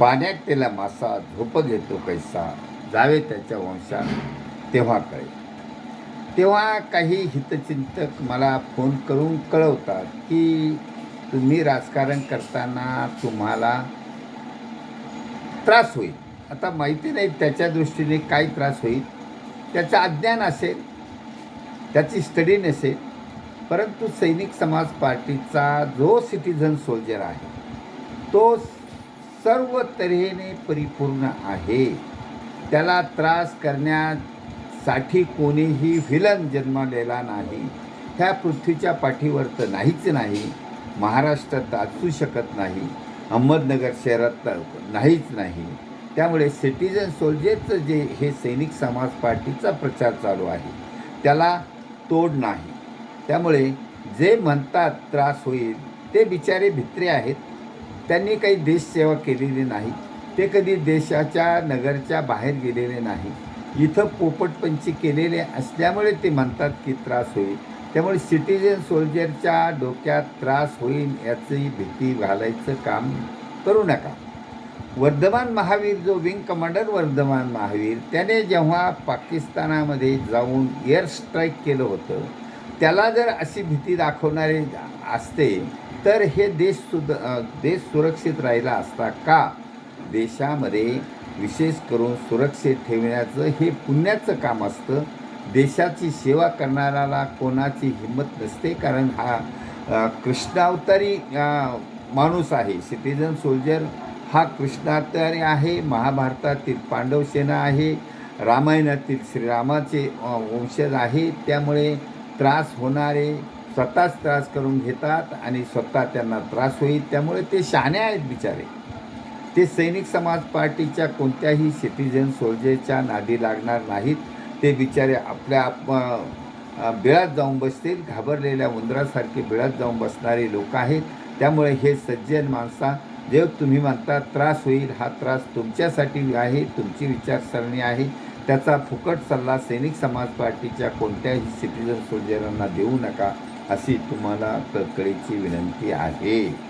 पाण्यात त्याला मासा झोप घेतो कैसा जावे त्याच्या वंशात तेव्हा कळे तेव्हा काही हितचिंतक मला फोन करून कळवतात की तुम्ही राजकारण करताना तुम्हाला त्रास होईल. आता माहिती नाही त्याच्या दृष्टीने काय त्रास होईल. त्याचं अज्ञान असेल त्याची स्टडी नसेल परंतु सैनिक समाज पार्टीचा जो सिटीझन सोल्जर आहे तो सर्व तऱ्हेने परिपूर्ण आहे. त्याला त्रास करण्यासाठी कोणीही व्हिलन जन्मलेला नाही. ह्या पृथ्वीच्या पाठीवर तर नाहीच नाही. महाराष्ट्रात असू शकत नाही. अहमदनगर शहरात तर नाहीच नाही. त्यामुळे सिटीजन सोल्जरचं जे हे सैनिक समाज पार्टीचा प्रचार चालू आहे त्याला तोड नाही. त्यामुळे जे म्हणतात त्रास होईल ते बिचारे भित्रे आहेत. त्यांनी काही देशसेवा केलेली नाही. ते कधी देशाच्या नगरच्या बाहेर गेलेले नाही. इथं पोपटपंची केलेले असल्यामुळे ते म्हणतात की त्रास होईल. त्यामुळे सिटीजन सोल्जरच्या डोक्यात त्रास होईल याची भीती घालायचं काम करू नका. वर्धमान महावीर जो विंग कमांडर वर्धमान महावीर त्याने जेव्हा पाकिस्तानामध्ये जाऊन एअर स्ट्राईक केलं होतं त्याला जर अशी भीती दाखवणारे असते तर हे देश सुद देश सुरक्षित राहिला असता का? देशामध्ये विशेष करून सुरक्षित ठेवण्याचं हे पुण्याचं काम असतं. देशाची सेवा करणाऱ्याला कोणाची हिंमत नसते कारण हा कृष्णावतारी माणूस आहे. सिटीजन सोल्जर हा कृष्णावतारी आहे महाभारतातील पांडवसेना आहे रामायणातील श्रीरामाचे वंशज आहे. त्यामुळे त्रास होणारे स्वतःच त्रास करून घेतात आणि स्वतः त्यांना त्रास होईल. त्यामुळे ते शहाणे आहेत बिचारे. ते सैनिक समाज पार्टीच्या कोणत्याही सिटीजन सोल्जरच्या नादी लागणार नाहीत. ते बिचारे आपल्या आप बिळात जाऊन बसतील. घाबरलेल्या उंदरासारखे बिळात जाऊन बसणारे लोक आहेत. त्यामुळे हे सज्जन माणसा. जेव्हा तुम्ही म्हणता त्रास होईल हा त्रास तुमच्यासाठी आहे तुमची विचारसरणी आहे. त्याचा फुकट सल्ला सैनिक समाज पार्टीच्या कोणत्याही सिटीजन सोल्जरांना देऊ नका अशी तुम्हाला कळकळीची विनंती आहे.